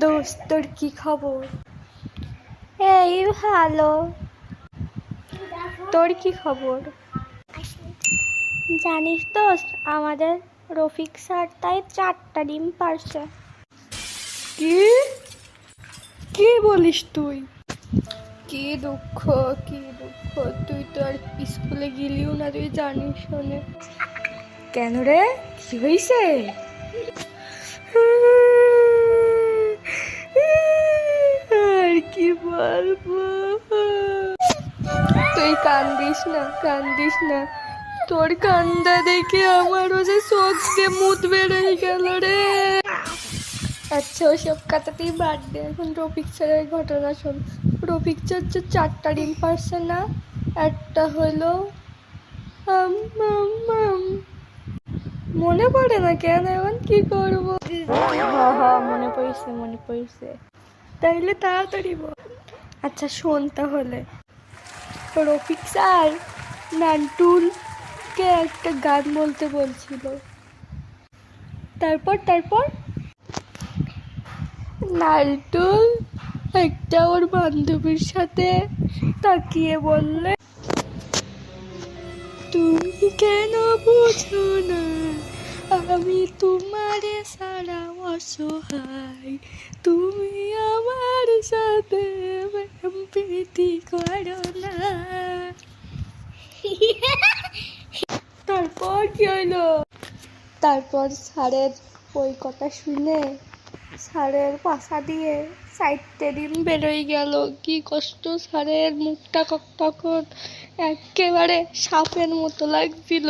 দোস্ত তোর কি খবর? এই ভালো। তোর কি খবর? জানিস দোস্ত আমাদের রফিক স্যার তাই চারটা ডিম পারছে। কি? কি বলিস তুই? কি দুঃখ কি দুঃখ তুই তো আর স্কুলে গেলিও না তুই জানিস শোনে। কেন রে? কি হয়েছে বলব তুই কান্দিস না কান্দিস না। তোর কান্দা দেখে আমারও যে চোখ দিয়ে মুত বেড়ে গেল রে। আচ্ছা ওসব কথাতেই বাদ দে। এখন রফিক স্যারের ঘটনা শোন। রফিক স্যার যে চারটা ডিম পারছে না একটা হলো। মনে পড়ে না কেন এখন কি করব? হ হ মনে পড়ছে মনে পড়ছে। তাইলে তাড়াতাড়ি বল। আচ্ছা শোন তাহলে। রফিক স্যার, নান্টুলকে একটা গান বলতে বলছিল। তারপর তারপর? নালটুল একটা ওর বান্ধবীর সাথে তাকিয়ে বললে, তুমি কেন বুঝো না? আমি তোমারে সারা অসহায়। তুমি আমার সাথে প্রীতি করো না। তারপর কি হলো? তারপর স্যারের ওই কথা শুনে স্যারের পাশা দিয়ে সাইডতে দিন বেরোই গেল। কি কষ্ট স্যারের মুখটা তখন একেবারে সাপের মতো লাগছিল।